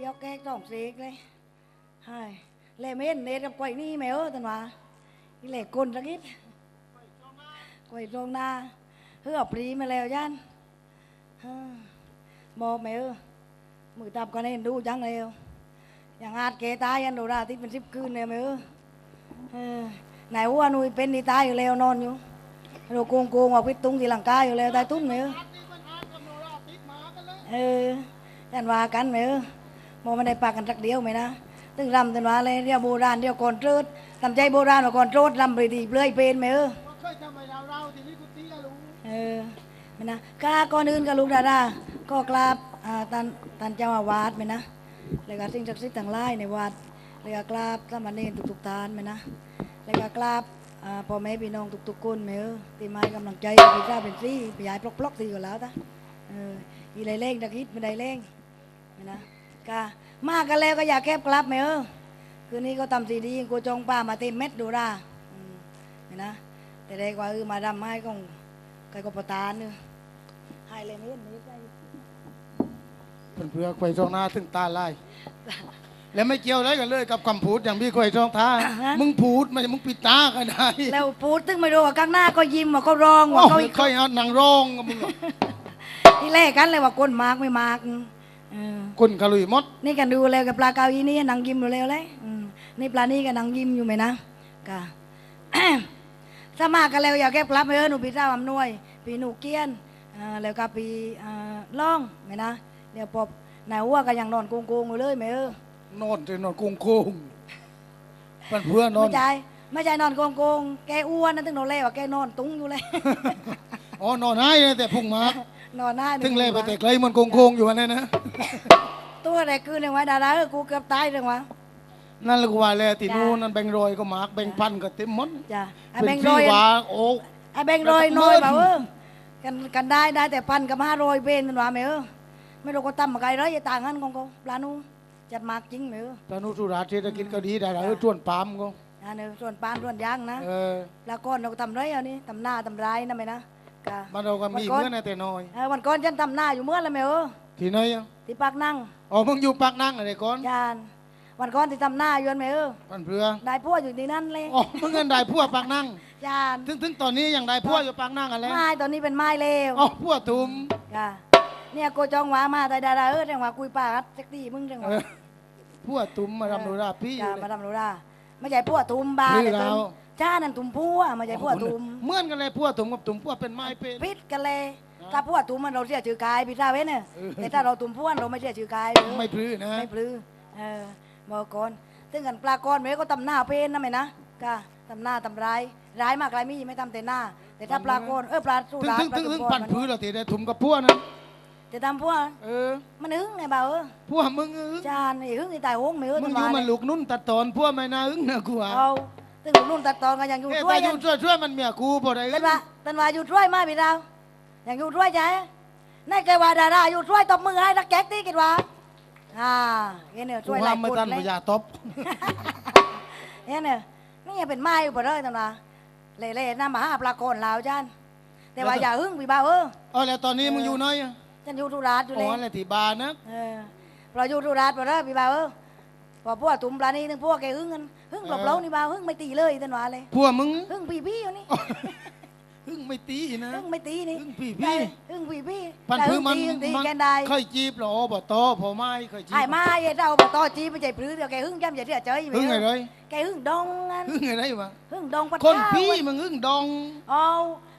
เยกแก้สองเสกเลยใช่เล่เม่นเนกับไกวนี่แม่เออตันว่าอีเล่กลสักนิดกวยตรงนาเฮือปรีมาแล้วยันฮ่าบอกแม่เออมือตับก็เน้นดูจังเลยอย่างอาจเกตายยันโดราที่เป็นสิบคืนเลยแม่เออเออไหนว่านุยเป็นนี่ตายอยู่แล้วนอนอยู่เราโกงโกงออกพิตุ้งที่หลังกายอยู่แล้วตายตุ้นไหมเออเออ ยันว่ากันไหมเออมไม่ได้ปากกันสักเดียวไหมนะตึงรำตึงว่าเลยเรียวโบราณเรียวก่อนเจิดทำใจโบราณว่าก่อนโจดรำไปดีเปลื่อยเป็นไหมเออเคยทำไมเราเราทีนี้กูตีกันรู้เออไม่นะก้าก่อนอื่นกับลูกดาดาก็กราบอ่าท่านท่านเจ้าอาวาสไหมนะแล้วก็สิ่งศักดิ์สิทธิ์ต่างหลายในวัดแล้วก็กราบสามเณรทุกๆทานไหมนะแล้วก็กราบอ่าพ่อแม่พี่น้องทุกๆคนแม่เออที่มาให้กำลังใจพี่เจ้าเป็นซี่พี่ยายปลอกๆตีอยู่แล้วนะเอออีไรเล่งตะคิดไม่ได้เล่ง นะกามากันแล้วก็อย่าแคบกลับแม่เออคืนนี้ก็ทำสีดีกูจองป้ามาเต็มเม็ดดูด่าอืมไม่นะ แต่ได้กว่าเออมาดำให้กองใครก็ประตานเนอะให้เลยไม่เห็นไม่ได้เพื่อนเพื่อควยทองหน้าถึงตาลายแล้วไม่เกี่ยวอะไรกันเลยกับคำพูดอย่างพี่ควยทองท้า มึงพูดไม่ใช่มึงปิดตาก็ได้แล้วพูดตึงไม่รู้ว่าข้างหน้าก็ยิ้มว่าเขาร้องว่าโอ้เขายค่อยเอาหนังร้องกับมึงที่แรกกันเลยว่าก้นมากไม่มาก เออคนขลุยหมด นี่กันดูแล้วกับปลาเกาอีนี่นางยิ้มอยู่แล้วเลยอืมนี่ปลานี่ก็นางยิ้มอยู่ไหมนะกะถ้ามากันแล้วอยากแก้ปลับเออหนูปีเจ้าอำนวยปีหนูเกี้ยนอ่าแล้วก็ปีอ่าล่องไหมนะเดี๋ยวปอบนายวัวก็ยังนอนโกงๆอยู่เลยไหมเออนอนจะนอนโกงโกงเพื่อนเพื่อนนอไม่นใช่ไม่ใช่นอนโกงๆแกอ้วนนั่นถึงนอนเล่ว่าแกนอนตุ้งอยู่เลยอ๋อนอนให้นะแต่พุ่งมาก นอนหน้าถึงเลยไปแต่ไกลมันโกงโกงอยู่วันนั้นนะ ตัวอะไรคือเรื่องว่าดาราเออกูเกือบตายเรื่องวะนั่นแหละกูว่าแล้วที่จ้ะนู่นนั่นแบงค์รอยก็มากแบงค์พันก็เต็มหมดจ้ะไอ้เป็นแบงค์ที่ร้อยว่าโอ้ไอ้แบงค์ร้อยน้อยเปล่าเออกันกันได้ได้แต่พันกับห้าร้อยเป็นมันว่าไหมเออไม่รู้ก็ตั้มมาไกลเลยอย่าต่างกันของเขาปลานูจัดมากจริงไหมเออตอนนู้นสุราษฎร์เศรษฐกิจก็ดีได้แล้วชวนปาล์มก็อันนี้ส่วนปานส่วนยางนะเออแล้วก่อนเราก็ทำไรเอานี่ทำหน้าทำร้ายนะไหมนะ กะบ้านเราก็มีวันก่อนเมื่อนะแต่น้อยเออวันก่อนฉันทำหน้าอยู่เมื่อไรไหมเออที่ไหนอะที่ปากนั่งอ๋อมึงอยู่ปากนั่งอะไรก่อนจานวันก่อนที่ทำหน้าอยู่นั่นไหมเออปันเพื่อได้พวกอยู่ที่นั่นเลยอ๋อมึงเงินได้พัวปากนั่งจานถึงถึงตอนนี้ยังได้พัวอยู่ปากนั่งอะไรไม้ตอนนี้เป็นไม้เลวอ๋อพัวตุ่มกะเนี่ยโกจองหวามาแต่ดาราเออจังหวะกุยปากสักทีมึงจังหวะเออพัวตุ่มมาทำโนราพี่จ้ามาทำรู้ได้ไม่ใช่พวกตุ่มบานี่แต่เราตุ่ม จ้านั่นตุ่มพัวไม่ใช่พวกตุ่มเหมือนกันเลยพัวตุ่มกับตุ่มพัวเป็นไม้เป็น พิษกันเลยถ้าพวกตุ่มมันเราเสียชื่อกายพี่ทราบไหมเนี่ยเออ แต่ถ้าเราตุ่มพวเราไม่เสียชื่อกายไม่พลื้นะไม่พลือเออบอกก่อนถึงกันปลากรเมก็ตำหน้าเป็นนะไหมนะก็ตำหน้าตำร้ายร้ายมากร้ายมีไม่ทำแต่หน้า แต่ถ้าปลากรเออปลาสู้ถึงร้ายถึงปลาถึงตุ่ถึงมปั่นมันพื้นเราตีได้ถุ่มกับพัวนะแต่ทำพวกเออมันอึ้งไงบ่าวเออพัวมึงอึ้งจานไอ้อึ้งไอ้ตายโหงไม่เออมึงตัอวยู่มันเนี่ยลูกนุ่นตัดตอนพัวไม่น่าอึ้งนะกูอะเอา ตึงรุ่นตัดตอนกันยังอยู่เอ้ยช่วยแต่อยัยู่งช่วยช่วยมันเมียกูพอได้เป็นว่าเป็นว่าอยู่ช่วยมาพี่ดาวยังอยู่ช่วยใจนายแกว่าดาราอยู่ช่วยตบมือให้นักแก๊กตีกินว่าอ่าเห็นเนี่ยกูช่วยหลาห้ายมไม่คนทันเลพย ยาตบเห็นเนี่ยนี่ยังเป็นไม้อยู่ปะเลยตำนาเล่ๆน้ำมาหาปลาโคนลาวจันแต่ว่าอย่าหึ่งพี่บ่าวเออเอาแล้วตอนนี้มึงอยู่ไหนอะฉันอยู่ธุระอยู่เลอ๋อยอะไรที่บ้านนะเออเราอยู่ธุระปะเลยพี่บ่าวเออ พอพวกตุ่มปลานี่ถึงพวกแกหึ่งกันหึ่งหลบเล้านี่บ่าวหึ่งไม่ตีเลยตันว่าเลยพัวมึงหึ่งพี่พี่อยู่นี่หึงไม่ตีนะหึ่งไม่ตีนี่หึงพี่ใช่พี่หึ่งพี่พี่ปันแต่พื้หึ่นงมันตีหึ่งตีมันแกนได้เคยจีบเหรออบตพอไม้เคยจีบไอ้มาไอ้เราบต่อจีไม่ใช่ปลื้อเดี๋ยวแกหึ่งจำอย่าเสียใจหึงไงเลยแกหึ่งดองงั้นหึงไงไรวะหึ่งดองปัดคนข้าวพี่มึงหึงดองเอา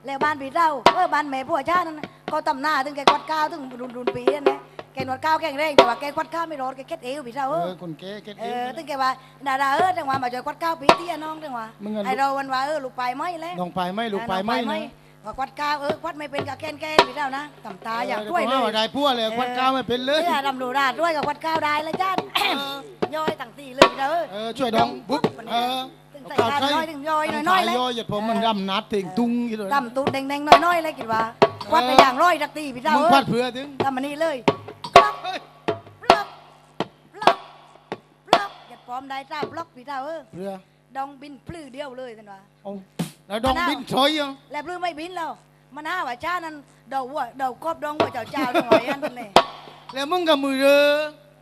แล้วบ้านพี่เราเออบ้านแม่ผัวชาตินั่นน่ะก็ตำหน้าถึงแกควัดข้าวถึงรุนรุนปีนั่นนะ แกหนวดข้าวแกงแรงแต่ว่าแกควัดข้าวไม่รอดแกเค็ดเอวพี่เราเอเอออคนแก่เก็ตเอเออวถึงแกว่าดาราเออจังหวะมาจอยควัดข้าวปีเตี้ยน้องจังหวะมึงอะลูกไอเราวันว่าเออลูกไปไหมแล้วน้องไปไหมลูกไปไหมเออน้องนะว่าควัดข้าวเออควัดไม่เป็นกับแกนแกนพี่เรานะตำตาอยากเช่วยเลพราะาย ได้พัวเลยควันก้าวไม่เป็นเลยเนี่ยดำรูราดด้วยกับควัดข้าวได้แล้วจ้าน ย่อยต่างตีเลยเด้อเออช่วยดองบุ๊บเออถึงใส่ข้าวน้อยถึงย่อยน้อยๆเลยย่อยอย่าผมมันดำนัดถึงตุ้งกี่เลยตำตูดแดงๆน้อยๆเลยคิดว่าควัดไปอย่างร้อยสักตีพี่เจ้ามึงเอพัอดเพื่อถึงทำมันนี่เลยปล็ อกเฮ้ยปล็อกปล็อกปล็อกอย่าพร้อมได้ทราบปล็อกพี่เจ้าเออเพื่อดองบินพลื้อเดียวเลยท่านว่าเอาแล้วดองบินซอยอะแล้วลืมไม่บินแล้วมันห้าว่าจ้านั้นเดาวัวเดากบดองวัวเจ้าเจ้าทั้งหลายอันนั้นเลยแล้วมึงกับมือเด้อ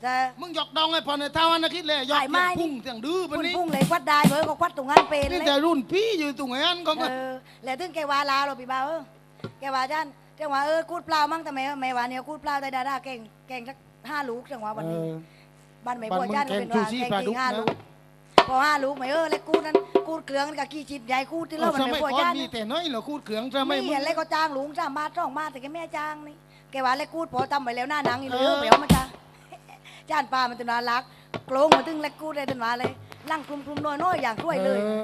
แต่มึงหยอกดองไอ้พอในเท่าวันอาทิตย์เลยหยอกไอ้ไม้เสียงพุ่งเสียงดื้อปะคุณนี้พุ่งเลยควัดได้เบอร์ก็ควัดตรงงานเป็นเลนี่ยแต่รุ่นพี่อยู่ตรงไหนอันก็เออแล้วถึงแกว่าลาเราพี่บ่าวเออแกว่าจ้าน แกว่าเออกูดเปล่ามั่งแต่แม่แม่ว่าเนี่ยกูดเปล่าแต่ดาดาเก่งเก่งสักห้าลูกจังหวะวันเอนี้อบ้านแม่บ้านบัวมึงจ้านแกงเป็นว่าชูชีเก่งปลาดุจริกงห้านะลูกพอห้าลูกไม่เออแล้วกูดนั้นกูดเกลืองกับกี่จิบใหญ่กูดที่เล่ามันสแม่มัยบัวก่อนจ้านมีแต่น้อยเหรอคูดเขืองจะไม่ไม่มึเห็นงเลยก็จ้างลุงจ้างมาจ้องมาแต่แกแม่จ้างนี่แกว่าเลยกูดพอทำไปแล้วหน้าหนังนี่เลยเออเออไปเอามาจ้าจ้านปลามันจะน่ารักโกลงมาถึงเล็กกูดเลยตันว่าเลยลั่งคลุมคลุมน้อยน้อยๆอย่างช่วยเลยออ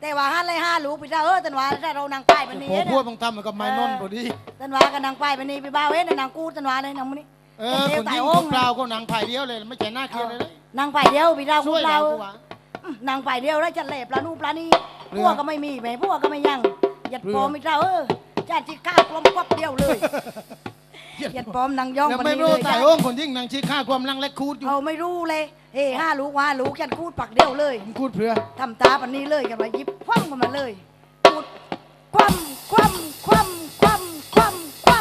แต่ว่าห้าเลยห้าลูกพี่จ้าเออตันว่าถ้าเรานางป้ายมันนี้พอเนี่ยพวกมึงทำมันกับไม้นอนพอดีตันว่ากันนางป้ายมันนี้พี่บ้าวเอ้ยนางกูดตันว่าเลยนางมันนี้เออเดี๋คยวนตายยิ่งโอ้คงนเปล่าก็หนังไผ่เดียวเลยไม่ใช่หน้าเกลียดเลยนะนางป้ายเดียวพี่จ้ากูช่วยเปล่าเรากูว่าอืมนางป้ายเดียวแล้วจะเละปลานูปลานี่เรือพวกก็ไม่มีแม่พวกก็ไม่ยังหยัดเรือปอมพี่จ้าเออจ้านที่ข้าวกลมควับเดียวเลยหยัดปอมนางย่องแล้วมันไม่นี้รู้เลยตายจ้าโอ้งคนยิ่งนางชี้ข้าความลังเล็กคูดอยู่เอาไม่รู้เลย เฮ้ห้าลูกว่าลูกฉันคูดปักเดียวเลยมึงคูดเพื่อทำตาปันนี้เลยกันมายิบคว่ำกันมาเลยคูดคว่ำคว่ำคว่ำคว่ำคว่ำคว่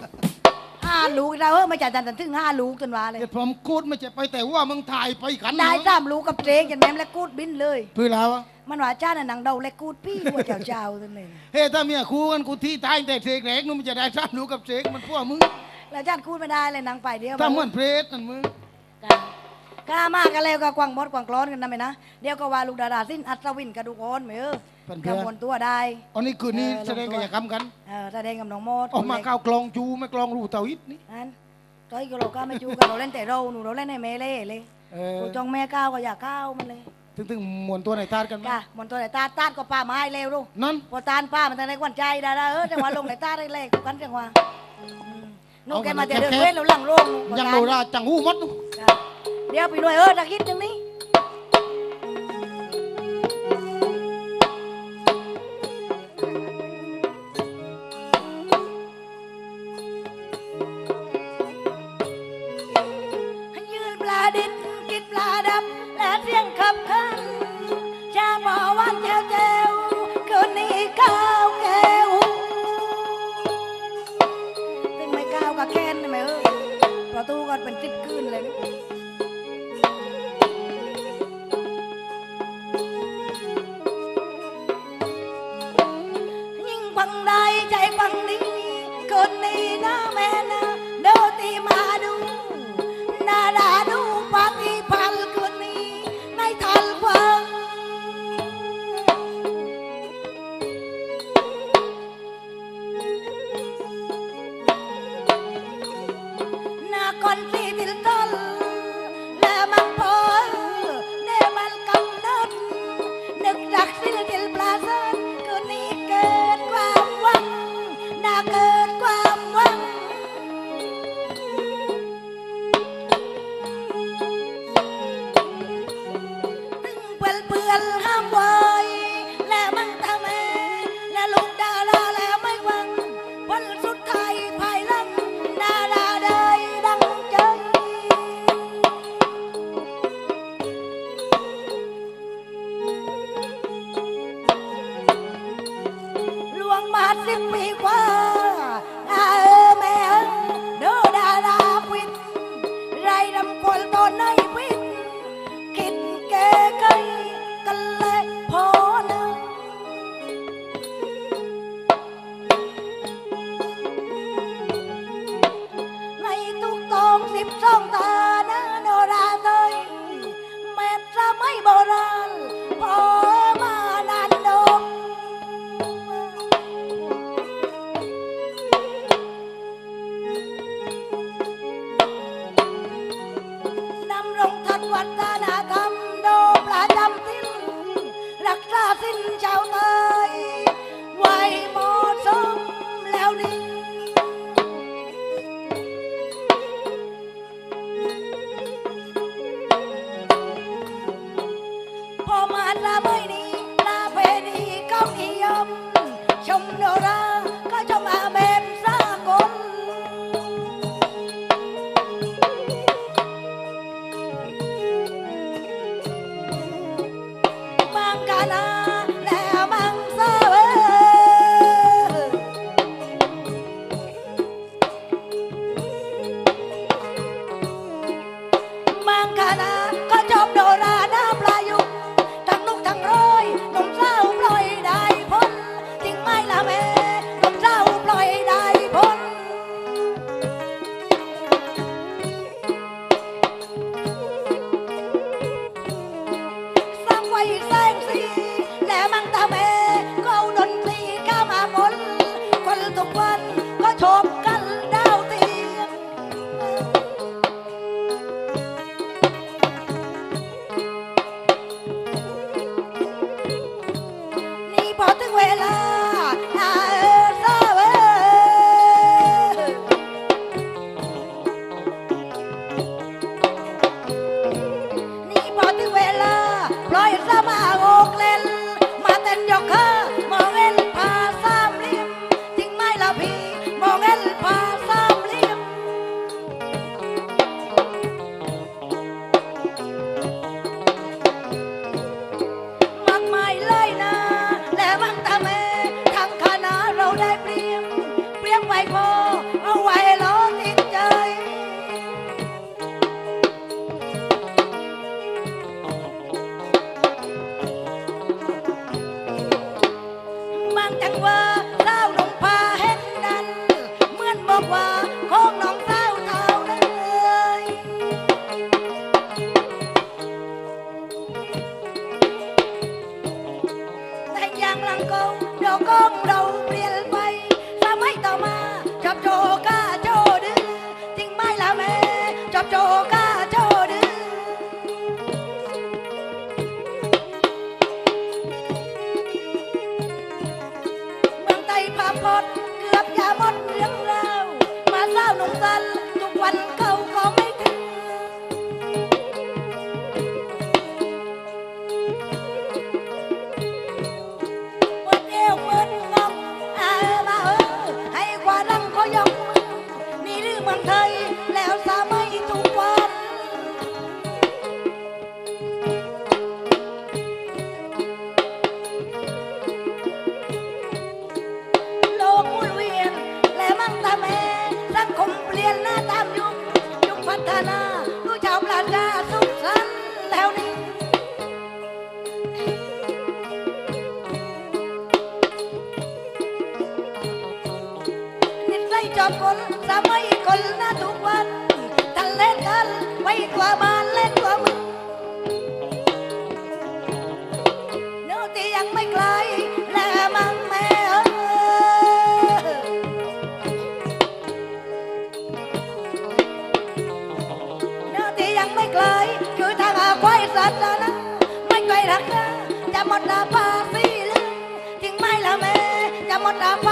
ำห้าลูกเราเออไม่จ่ายตันถึงห้าลูกจนว่าเลยเดี๋ยวผมคูดไม่ใช่ไปแต่ว่ามึงถ่ายไปขันได้เหรอสามลูกกับเตรงกันแม่มและกูดบินเลย เพื่อแล้วอะมันว่าจ้าน่ะหนังเดาและกูดพี่หัวเจ้าเจ้าตัวนี้เฮ้ยถ้าเมียคู่กันกูที่ตายแต่เสกแรกนู่นมันจะได้ซ้ำรู้กับเสกมันพวกมึงแล้วจ้ากูดไม่ได้เลยหนังไปเดียวถ้าเหมือนเพรสนั่นมึง กล้ามากกันแล้วก็กวางมดกวางกร้อนกันนะไหมนะเดี๋ยวก็ว่าลูกดาราสิ้นอัศวินกระดูกอ่อนไหมเออเพื่อนกระมวลตัวได้อันนี้คืนนี้เออแสดงลงตัวกายกรรมกันเออแสดงกับน้องมดออกมาก้าวกลองจูไม่กลองรูเตาอิดนี่อันต้อยก็เราก็ไม่จูกันเราเล่นแต่เราหนูเราเล่นในเมเล่เลยเออกูจองแม่ก้าวก็อยากก้าวมันเลยถึงถึงมวนตัวไหนทาดกันมั้ก้ายมันตัวไหนตาตาดก็ป้าไม้เร็วลูก นั่น พอตานป้ามันตั้งในกวนใจได้แล้วเออจังหวะลงในตาได้เลยกันจังหวะอืมนู่นแกมาแต่เดินเว้นเราหลังโรงนู่นยังพอโดตานราจังหูมดนู่นจ้ะ เดี๋ยวไปด้วยเออตะคิดตรงนี้ ป ตอ พอมาละเมยนี้ลาเเนิสัยจอบคนสมัยคนหน้าทุกวันทันเล่นกันไว้กว่าบ้านเล่นกว่ามึงเนื้อที่ยังไม่ไกลและมังแม่เออเนื้อที่ยังไม่ไกลคือทางอาควายสัตว์นะไม่ไกลรักนะจะหมดลาภาษีลึงจริงไหมล่ะแม่จะหมดลาภา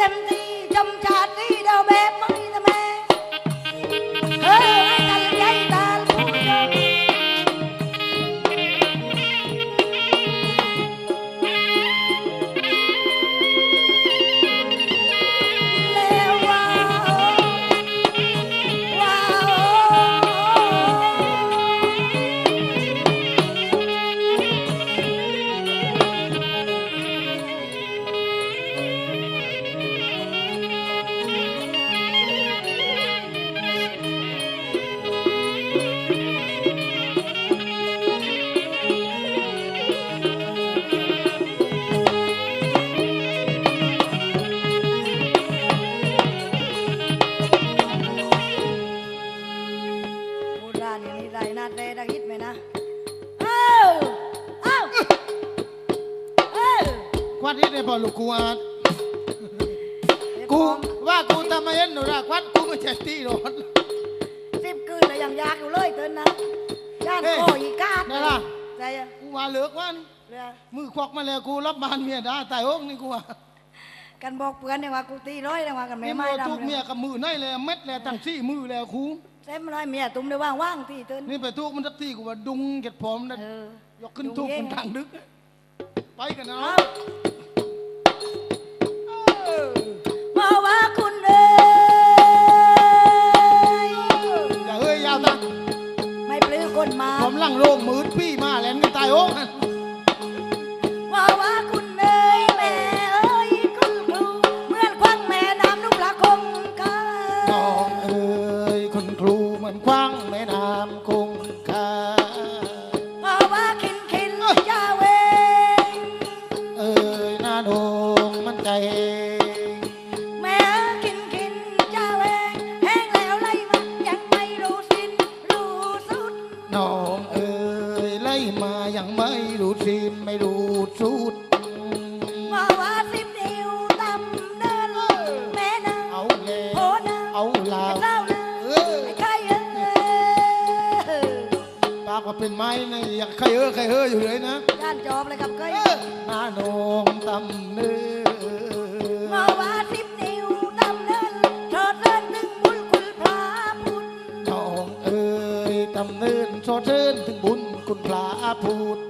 กแควัดที่ได้พอลูกกูอาดกูว่ากูทำไมเห็นหนูรักควัดกูไม่ใช่ตีรถสิบคืนเลยยังอยากอยู่เลยเกินนะย่านเอ้ยโคอีกาดได้ล่ะใจอะกูว่าเหลือกวันเรือมือควักมาแล้วกูรับบานเมียได้ตายโอ้งนี่กูว่ากันบอกเพื่อนเนี่ยว่ากูตีร้อยเลยว่ากันไม่นี่ไม่มือดำทุกเลยเมียกับมือในเลยเม็ดแล้วตั้งสี่มือแล้วครูเซมอะไรเมียตุ้มได้ว่างๆที่เตือนนี่ไปทุกมันสักที่กูว่าดุงเก็ดผมนะเออยกขึ้นทุกมันทางดึกไปกันนะเอา มาว่าคุณเอ้ยอย่าเอ้ยยาวตังไม่ปลื้มคนมาผมลังโลงมืดพี่มาแล้วนี่ตายโอ้ เป็นไม้นะอยากใครเออใครเอออยู่เลยนะด้านจอบเลยกับเคยเออหน้าโดงตำเนื้อว่าว่าสิบนิ้วตำเดินเธอเดินถึงบุญคุณพระพุทธน้องเอ้ยตำเนินโชดเชิญถึงบุญคุณพระพูดพ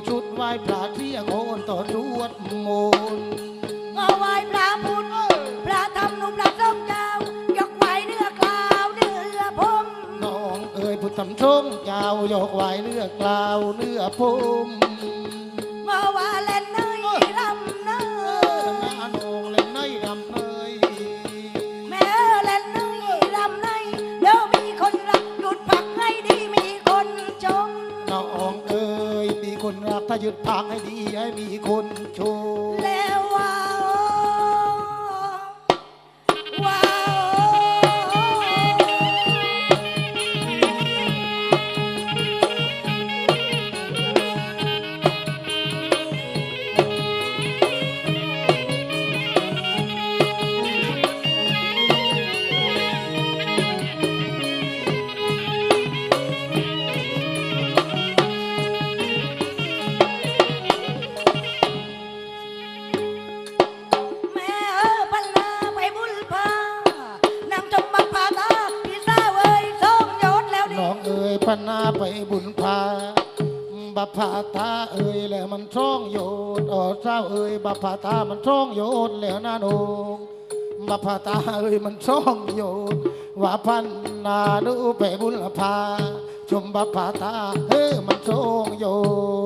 ยบริสุทธิ์ไหว้พระเที่ยงโอนต่อสวดมนต์ก็ไหวพระพุทธพระธรรมนุ่มพระสงฆ์เจ้ายกไหวเนื้อกล่าวเนื้อพรมน้องเอ้ยพุทธธรรมชงเจ้ายกไหวเลือกกล่าวเนื้อพม รักถ้ายึดทางให้ดีให้มีคนชมแล้ว พนาไปบุญพาบัพพาตาเอ่ยแล้วมันท่องโยดอ๋อเจ้าเอ่ยบัพพาตามันท่องโยดแล้วนะนงบัพพาตาเอ่ยมันท่องโยดว่าพันนาดูไปบุญพาชมบัพพาตาเอ้ยมันท่องโยด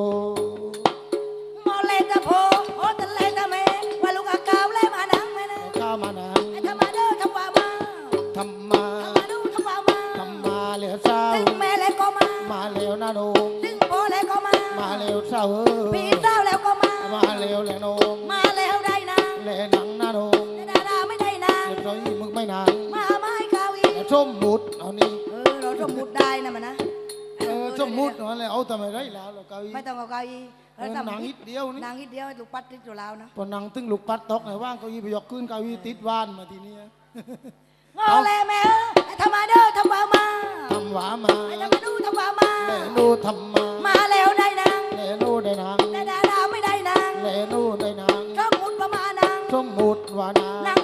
มาแล้วเจ้าเอ้พี่ยสาวแล้วก็มา มาแล้วแหละนงมาแล้วได้นะแหละหนังนะนงแต่ดาดาไม่ได้นะเรียบร้อยมึงไม่นานมาไม้เกาอีแต่ส้มมุดเอานี่เออเราสมมุติได้นะมันนะเออส้มมุดเอาเลยเอาทำไมได้แล้วเราเกาอี ไม่ต้องเอาเกาอีเออหนังนิดเดียวนี่นางนิดเดียวลูกปัดติดอยู่แล้วนะพอหนังตึงลูกปัดตกไหนว่างเกาอีไปยกขึ้นเกาอีติดว่านมาทีเนี้ยงอแลแม่เออไอ้ทำมาเด้อทำว่ามาทำหวามาไอ้ทำมาดูทำว่ามาแลนูทำมามาแล้วได้ นางแลนูได้นางแต่ดาดาไม่ได้นางแลนูได้นางชอบมุดประมาณนางส้มมุดว่านานาง